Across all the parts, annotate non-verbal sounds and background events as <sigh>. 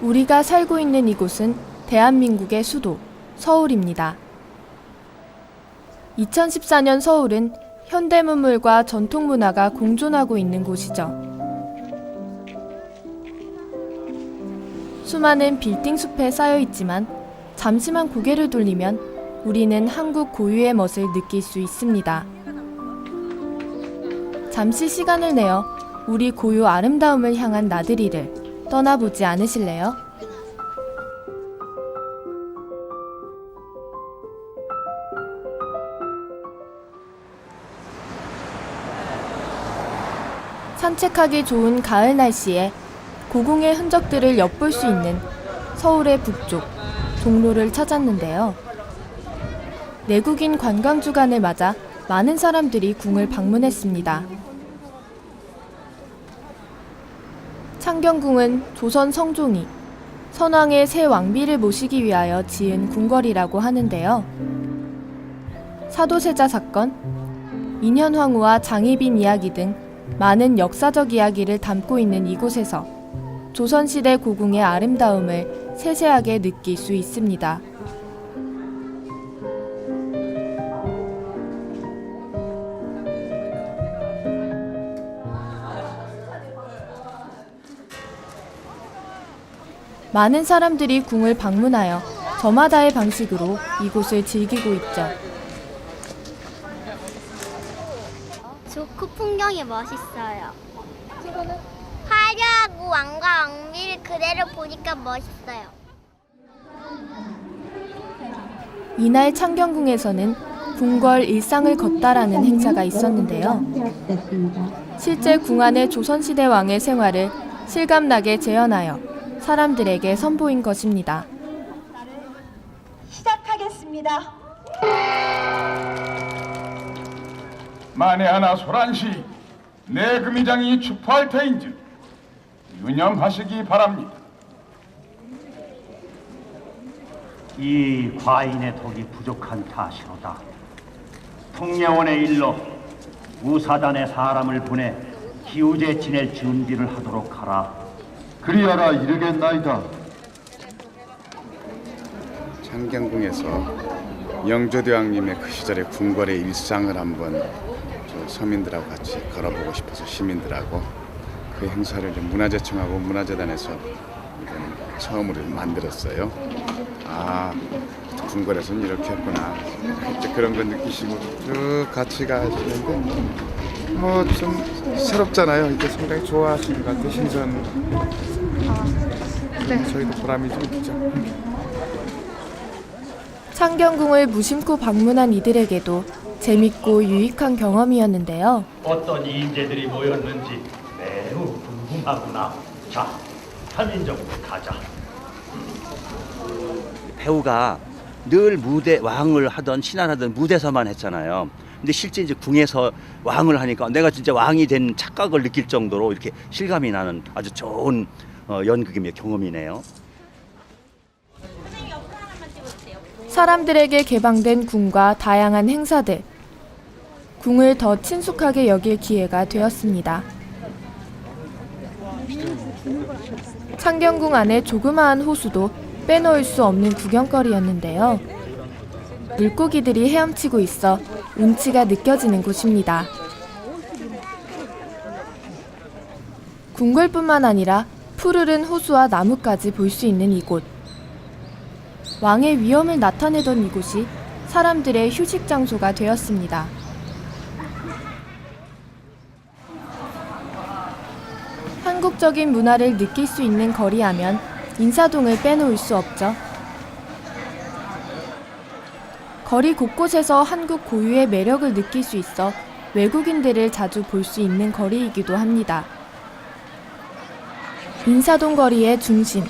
우리가 살고 있는 이곳은 대한민국의 수도, 서울입니다. 2014년 서울은 현대 문물과 전통 문화가 공존하고 있는 곳이죠. 수많은 빌딩 숲에 쌓여 있지만 잠시만 고개를 돌리면 우리는 한국 고유의 멋을 느낄 수 있습니다. 잠시 시간을 내어 우리 고유 아름다움을 향한 나들이를 떠나보지 않으실래요? 산책하기 좋은 가을 날씨에 고궁의 흔적들을 엿볼 수 있는 서울의 북쪽 종로를 찾았는데요. 내국인 관광 주간을 맞아 많은 사람들이 궁을 방문했습니다. 창경궁은 조선 성종이 선왕의 새 왕비를 모시기 위하여 지은 궁궐이라고 하는데요. 사도세자 사건, 인현황후와 장희빈 이야기 등 많은 역사적 이야기를 담고 있는 이곳에서 조선시대 고궁의 아름다움을 세세하게 느낄 수 있습니다. 많은 사람들이 궁을 방문하여 저마다의 방식으로 이곳을 즐기고 있죠. 좋고 풍경이 멋있어요. 화려하고 왕과 왕비를 그대로 보니까 멋있어요. 이날 창경궁에서는 궁궐 일상을 걷다라는 행사가 있었는데요. 실제 궁 안의 조선시대 왕의 생활을 실감나게 재현하여 사람들에게 선보인 것입니다. 시작하겠습니다. 만에 하나 소란시 내 금이장이 축포할 터인즉 유념하시기 바랍니다. 이 과인의 독이 부족한 탓이로다. 통례원의 일로 우사단의 사람을 보내 기우제 지낼 준비를 하도록 하라. 그리하라 이르겠나이다. 창경궁에서 영조대왕님의 그 시절의 궁궐의 일상을 한번 저 서민들하고 같이 걸어보고 싶어서 시민들하고 그 행사를 좀 문화재청하고 문화재단에서 처음으로 만들었어요. 아 궁궐에서는 이렇게 했구나. 그런 걸 느끼시고 쭉 같이 가시는데 뭐 좀 새롭잖아요. 이게 상당히 좋아하시는 것 같아요. 신선. 저희도 보람이 좀 있죠. 창경궁을 무심코 방문한 이들에게도 재밌고 유익한 경험이었는데요. 어떤 인재들이 모였는지 매우 궁금하구나. 자, 현인정으로 가자. 배우가 늘 무대 왕을 하던 신안하던 무대서만 했잖아요. 근데 실제 이제 궁에서 왕을 하니까 내가 진짜 왕이 된 착각을 느낄 정도로 이렇게 실감이 나는 아주 좋은 어, 연극이며 경험이네요. 사람들에게 개방된 궁과 다양한 행사들. 궁을 더 친숙하게 여길 기회가 되었습니다. 창경궁 안의 조그마한 호수도 빼놓을 수 없는 구경거리였는데요. 물고기들이 헤엄치고 있어 운치가 느껴지는 곳입니다. 궁궐뿐만 아니라 푸르른 호수와 나무까지 볼 수 있는 이곳. 왕의 위엄을 나타내던 이곳이 사람들의 휴식 장소가 되었습니다. 한국적인 문화를 느낄 수 있는 거리하면 인사동을 빼놓을 수 없죠. 거리 곳곳에서 한국 고유의 매력을 느낄 수 있어 외국인들을 자주 볼 수 있는 거리이기도 합니다. 인사동 거리의 중심,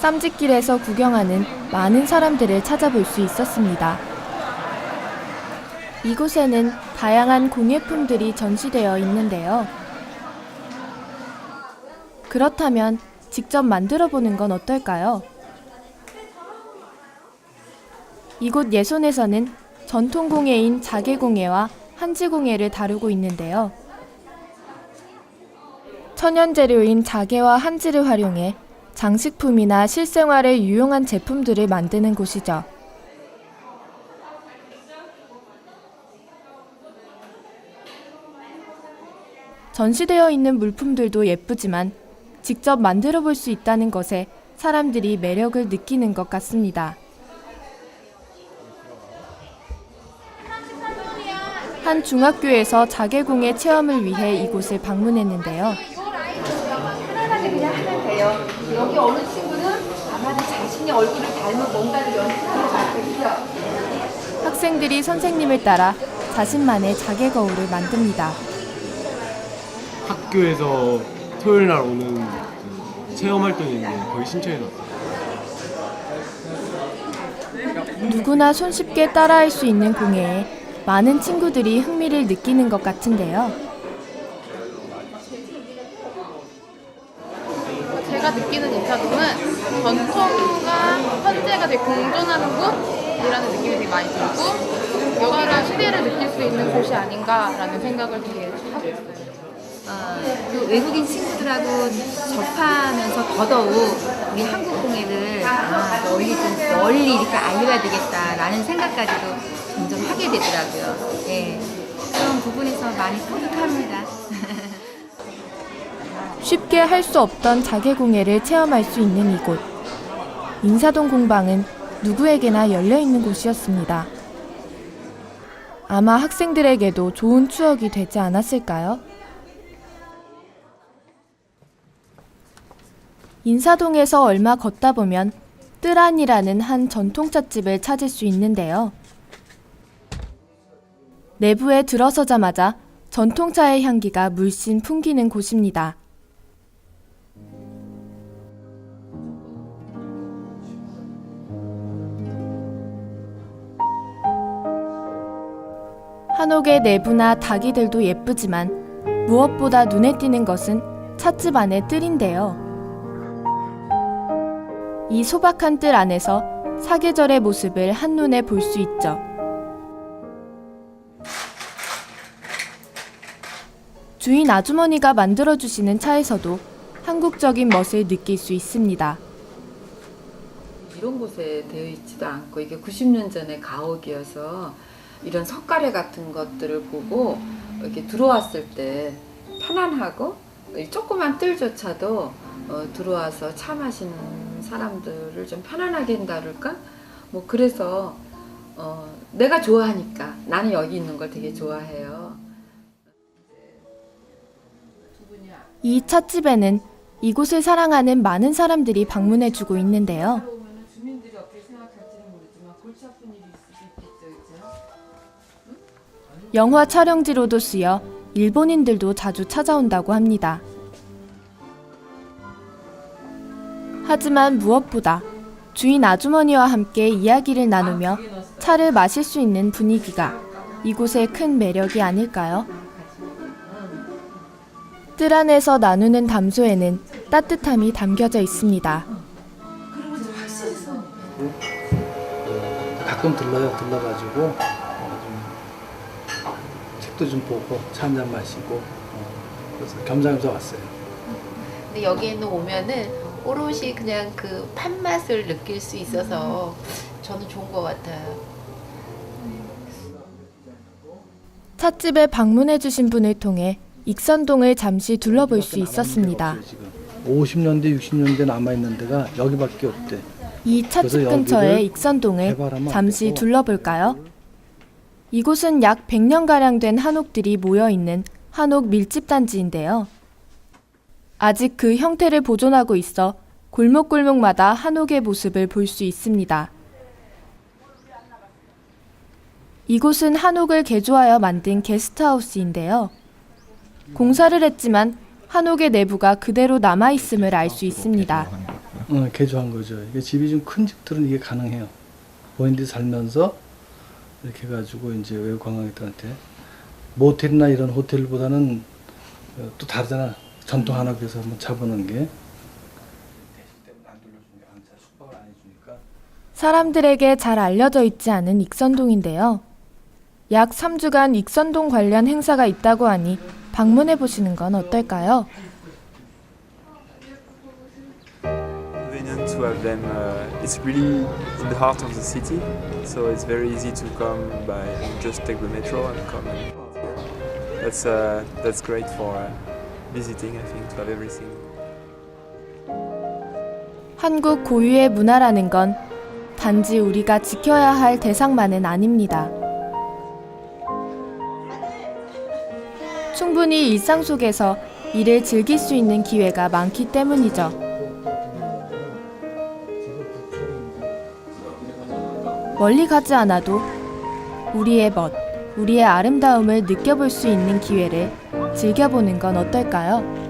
쌈짓길에서 구경하는 많은 사람들을 찾아볼 수 있었습니다. 이곳에는 다양한 공예품들이 전시되어 있는데요. 그렇다면 직접 만들어 보는 건 어떨까요? 이곳 예손에서는 전통 공예인 자개 공예와 한지 공예를 다루고 있는데요. 천연 재료인 자개와 한지를 활용해 장식품이나 실생활에 유용한 제품들을 만드는 곳이죠. 전시되어 있는 물품들도 예쁘지만 직접 만들어 볼 수 있다는 것에 사람들이 매력을 느끼는 것 같습니다. 한 중학교에서 자개공예 체험을 위해 이곳을 방문했는데요. 돼요. 여기 어느 친구는 아마도 자신의 얼굴을 닮은 뭔가를 연습하는 것 같아요. 학생들이 선생님을 따라 자신만의 자개 거울을 만듭니다. 학교에서 토요일 날 오는 그 체험 활동이 있는데 거기 신청해 놨어요. 누구나 손쉽게 따라할 수 있는 공예에 많은 친구들이 흥미를 느끼는 것 같은데요. 시대를 느낄 수 있는 곳이 아닌가라는 생각을 되게 하고 있어요. 어, 그 외국인 친구들하고 접하면서 더더욱 우리 한국 공예를 아, 널리 좀 널리 이렇게 알려야 되겠다라는 생각까지도 점점 하게 되더라고요. 예. 그런 부분에서 많이 뿌듯합니다. <laughs> 쉽게 할 수 없던 자개 공예를 체험할 수 있는 이곳. 인사동 공방은 누구에게나 열려 있는 곳이었습니다. 아마 학생들에게도 좋은 추억이 되지 않았을까요? 인사동에서 얼마 걷다 보면 뜨란이라는 한 전통찻집을 찾을 수 있는데요. 내부에 들어서자마자 전통차의 향기가 물씬 풍기는 곳입니다. 한옥의 내부나 닭이들도 예쁘지만 무엇보다 눈에 띄는 것은 찻집 안의 뜰인데요. 이 소박한 뜰 안에서 사계절의 모습을 한눈에 볼 수 있죠. 주인 아주머니가 만들어주시는 차에서도 한국적인 멋을 느낄 수 있습니다. 이런 곳에 되어 있지도 않고 이게 90년 전에 가옥이어서 이런 석가래 같은 것들을 보고 이렇게 들어왔을 때 편안하고 이 조그만 뜰조차도 어, 들어와서 차 마시는 사람들을 좀 편안하게 한다랄까? 뭐 그래서 어, 내가 좋아하니까 나는 여기 있는 걸 되게 좋아해요. 이 찻집에는 이곳을 사랑하는 많은 사람들이 방문해주고 있는데요. 영화 촬영지로도 쓰여 일본인들도 자주 찾아온다고 합니다. 하지만 무엇보다 주인 아주머니와 함께 이야기를 나누며 차를 마실 수 있는 분위기가 이곳의 큰 매력이 아닐까요? 뜰 안에서 나누는 담소에는 따뜻함이 담겨져 있습니다. 가끔 들러요. 들러가지고 책도 좀 보고 차 한잔 마시고 어, 그래서 겸사겸사 왔어요. 근데 여기에는 오면은 오롯이 그냥 그 팥맛을 느낄 수 있어서 저는 좋은 것 같아요. 찻집에 방문해 주신 분을 통해 익선동을 잠시 둘러볼 수 있었습니다. 50년대, 60년대 남아 있는 데가 여기밖에 없대. 이 찻집 근처의 익선동을 잠시. 둘러볼까요? 이곳은 약 100년가량 된 한옥들이 모여 있는 한옥 밀집 단지인데요. 아직 그 형태를 보존하고 있어 골목골목마다 한옥의 모습을 볼 수 있습니다. 이곳은 한옥을 개조하여 만든 게스트하우스인데요. 공사를 했지만 한옥의 내부가 그대로 남아 있음을 알 수 있습니다. 어, 개조한 거죠. 이게 집이 좀 큰 집들은 이게 가능해요. 본인들이 살면서 이렇게 해가지고 이제 외국 관광객들한테 모텔이나 이런 호텔보다는 어, 또 다르잖아. 전통 한옥에서 한번 자보는 게. 사람들에게 잘 알려져 있지 않은 익선동인데요. 약 3주간 익선동 관련 행사가 있다고 하니 방문해 보시는 건 어떨까요? Convenient to have them. Uh, it's really in the heart of the city, so it's very easy to come by and just take the metro and come. And that's uh, that's great for uh, visiting. I think to have everything. 한국 고유의 문화라는 건 단지 우리가 지켜야 할 대상만은 아닙니다. 충분히 일상 속에서 이를 즐길 수 있는 기회가 많기 때문이죠. 멀리 가지 않아도 우리의 멋, 우리의 아름다움을 느껴볼 수 있는 기회를 즐겨보는 건 어떨까요?